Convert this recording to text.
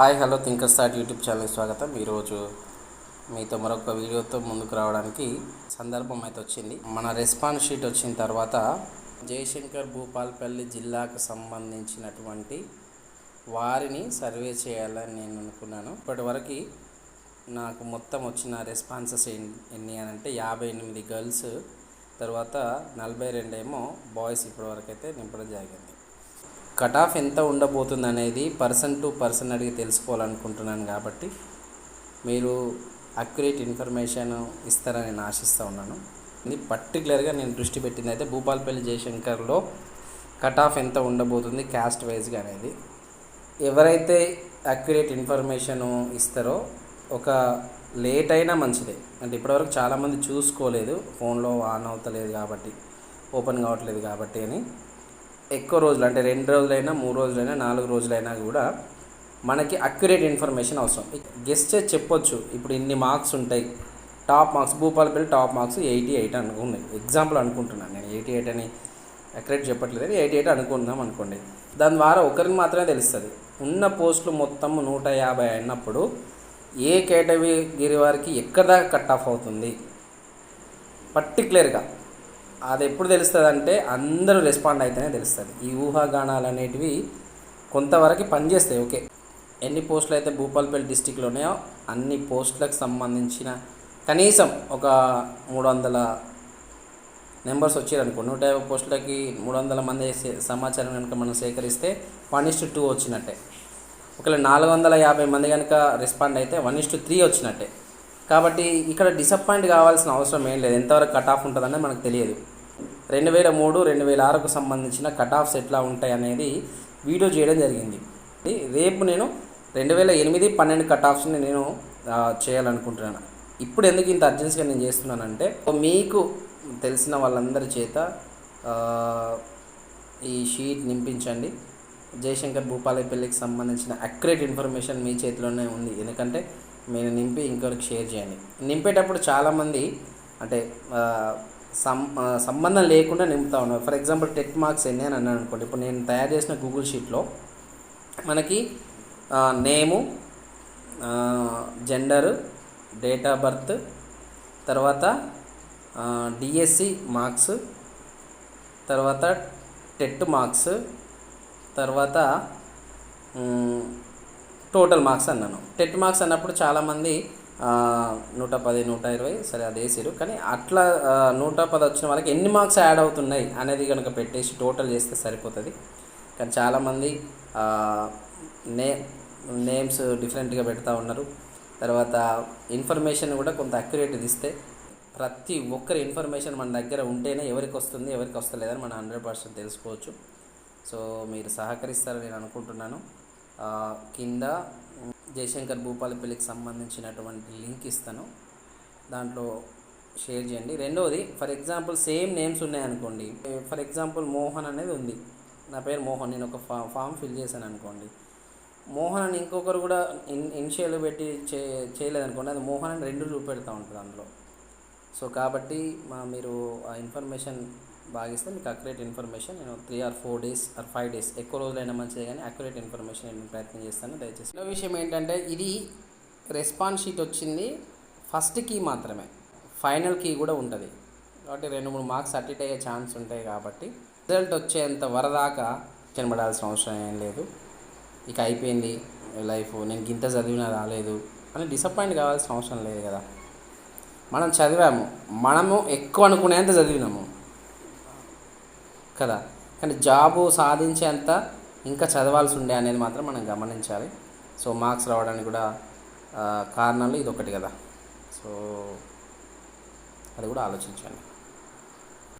Hi hello thinker start YouTube ఛానల్కి స్వాగతం. ఈరోజు మీతో మరొక వీడియోతో ముందుకు రావడానికి సందర్భం అయితే వచ్చింది. మన రెస్పాన్స్ షీట్ వచ్చిన తర్వాత జయశంకర్ భూపాల్పల్లి జిల్లాకు సంబంధించినటువంటి వారిని సర్వే చేయాలని నేను అనుకున్నాను. ఇప్పటివరకు నాకు మొత్తం వచ్చిన రెస్పాన్సెస్ ఎన్ని అని అంటే యాభై ఎనిమిది గర్ల్స్ తర్వాత నలభై రెండు ఏమో బాయ్స్ ఇప్పటివరకు అయితే నింపడం జరిగింది. కట్ ఆఫ్ ఎంత ఉండబోతుంది అనేది పర్సన్ టు పర్సన్ అడిగి తెలుసుకోవాలనుకుంటున్నాను కాబట్టి మీరు అక్యురేట్ ఇన్ఫర్మేషన్ ఇస్తారని నేను ఆశిస్తూ ఉన్నాను. ఇది పర్టికులర్గా నేను దృష్టి పెట్టింది అయితే భూపాల్పల్లి జయశంకర్లో కట్ ఆఫ్ ఎంత ఉండబోతుంది క్యాస్ట్ వైజ్గా అనేది. ఎవరైతే అక్యురేట్ ఇన్ఫర్మేషన్ ఇస్తారో ఒక లేట్ అయినా మంచిదే. అంటే ఇప్పటివరకు చాలామంది చూసుకోలేదు. ఫోన్లో ఆన్ అవుతలేదు కాబట్టి ఓపెన్ కావట్లేదు కాబట్టి అని. ఎక్కువ రోజులు అంటే రెండు రోజులైనా మూడు రోజులైనా నాలుగు రోజులైనా కూడా మనకి అక్యురేట్ ఇన్ఫర్మేషన్ అవసరం. గెస్ట్ చేసి చెప్పొచ్చు. ఇప్పుడు ఇన్ని మార్క్స్ ఉంటాయి. Top marks Bhupalpalli top marks eighty eight అనుకున్నాయి example అనుకుంటున్నాను నేను. ఎయిటీ ఎయిట్ అని అక్యురేట్ చెప్పట్లేదు కానీ ఎయిటీ ఎయిట్ అనుకుందాం అనుకోండి. దాని ద్వారా ఒకరికి మాత్రమే తెలుస్తుంది. ఉన్న పోస్టులు మొత్తం నూట యాభై అయినప్పుడు ఏ కేటగిరీ వారికి ఎక్కడ దాకా కట్ ఆఫ్ అవుతుంది? పర్టికులర్గా అది ఎప్పుడు తెలుస్తుంది అంటే అందరూ రెస్పాండ్ అయితేనే తెలుస్తుంది. ఈ ఊహాగానాలు అనేటివి కొంతవరకు పనిచేస్తాయి ఓకే. ఎన్ని పోస్టులు అయితే భూపాల్పల్లి డిస్టిక్లో ఉన్నాయో అన్ని పోస్టులకు సంబంధించిన కనీసం ఒక మూడు వందల నెంబర్స్ వచ్చారనుకో నూట యాభై పోస్టులకి మూడు వందల మంది సమాచారం కనుక మనం సేకరిస్తే వన్ ఇస్ టూ వచ్చినట్టే. ఒకవేళ నాలుగు వందల యాభై మంది కనుక రెస్పాండ్ అయితే వన్ ఇస్ త్రీ వచ్చినట్టే. కాబట్టి ఇక్కడ డిసప్పాయింట్ కావాల్సిన అవసరం ఏం లేదు. ఎంతవరకు కట్ ఆఫ్ ఉంటుందనేది మనకు తెలియదు. రెండు వేల మూడు రెండు వేల ఆరుకు సంబంధించిన కట్ ఆఫ్స్ ఎట్లా ఉంటాయి అనేది వీడియో చేయడం జరిగింది. రేపు నేను రెండు వేల ఎనిమిది పన్నెండు కట్ ఆఫ్స్ని నేను చేయాలనుకుంటున్నాను. ఇప్పుడు ఎందుకు ఇంత అర్జెన్సీగా నేను చేస్తున్నానంటే మీకు తెలిసిన వాళ్ళందరి చేత ఈ షీట్ నింపించండి. జయశంకర్ భూపాలపల్లికి సంబంధించిన అక్యురేట్ ఇన్ఫర్మేషన్ మీ చేతిలోనే ఉంది. ఎందుకంటే మీరు నింపి ఇంకొకరికి షేర్ చేయండి. నింపేటప్పుడు చాలామంది అంటే సం సంబంధం లేకుండా నింపుతా ఉన్నారు. ఫర్ ఎగ్జాంపుల్ టెట్ మార్క్స్ ఎన్ని అని అన్నాను అనుకోండి. ఇప్పుడు నేను తయారు చేసిన గూగుల్ షీట్లో మనకి name gender date of birth తర్వాత డిఎస్సి మార్క్స్ తర్వాత టెట్ మార్క్స్ తర్వాత టోటల్ మార్క్స్ అన్నాను. టెట్ మార్క్స్ అన్నప్పుడు చాలామంది నూట పది నూట ఇరవై సరే అది వేసారు కానీ అట్లా నూట పది వచ్చిన వాళ్ళకి ఎన్ని మార్క్స్ యాడ్ అవుతున్నాయి అనేది కనుక పెట్టేసి టోటల్ చేస్తే సరిపోతుంది. కానీ చాలామంది నే నేమ్స్ డిఫరెంట్గా పెడతా ఉన్నారు. తర్వాత ఇన్ఫర్మేషన్ కూడా కొంత అక్యురేట్ ఇస్తే ప్రతి ఒక్కరి ఇన్ఫర్మేషన్ మన దగ్గర ఉంటేనే ఎవరికి వస్తుంది ఎవరికి వస్తలేదని మనం హండ్రెడ్ పర్సెంట్ తెలుసుకోవచ్చు. సో మీరు సహకరిస్తారని నేను అనుకుంటున్నాను. కింద జయశంకర్ భూపాలపల్లికి సంబంధించినటువంటి లింక్ ఇస్తాను. దాంట్లో షేర్ చేయండి. రెండవది ఫర్ ఎగ్జాంపుల్ సేమ్ నేమ్స్ ఉన్నాయనుకోండి ఫర్ ఎగ్జాంపుల్ మోహన్ అనేది ఉంది. నా పేరు మోహన్ నేను ఒక ఫా ఫామ్ ఫిల్ చేశాను అనుకోండి. మోహన్ అని ఇంకొకరు కూడా ఇన్ ఇన్షియల్ పెట్టి చే చేయలేదనుకోండి. అది మోహన్ అని రెండు చూపెడతా ఉంటుంది అందులో. సో కాబట్టి మా మీరు ఆ ఇన్ఫర్మేషన్ భాగిస్తే మీకు అక్యురేట్ ఇన్ఫర్మేషన్ నేను three or four days or five days ఎక్కువ రోజులైనా మంచిది కానీ అక్యురేట్ ఇన్ఫర్మేషన్ నేను ప్రయత్నం చేస్తాను దయచేసి. రెండో విషయం ఏంటంటే ఇది రెస్పాన్స్ షీట్ వచ్చింది ఫస్ట్ కీ మాత్రమే. ఫైనల్ కీ కూడా ఉంటుంది. కాబట్టి రెండు మూడు మార్క్స్ అటిట్ అయ్యే ఛాన్స్ ఉంటాయి కాబట్టి రిజల్ట్ వచ్చేంత వరదాకా కనబడాల్సిన అవసరం ఏం లేదు. ఇక అయిపోయింది లైఫ్ నేను గింత చదివినా రాలేదు అని డిసప్పాయింట్ కావాల్సిన అవసరం లేదు కదా. మనం చదివాము మనము ఎక్కువ అనుకునేంత చదివినాము. కదా. కానీ జాబు సాధించేంత ఇంకా చదవాల్సి ఉండే అనేది మాత్రం మనం గమనించాలి. సో మార్క్స్ రావడానికి కూడా కారణాలు ఇది ఒకటి కదా. సో అది కూడా ఆలోచించండి.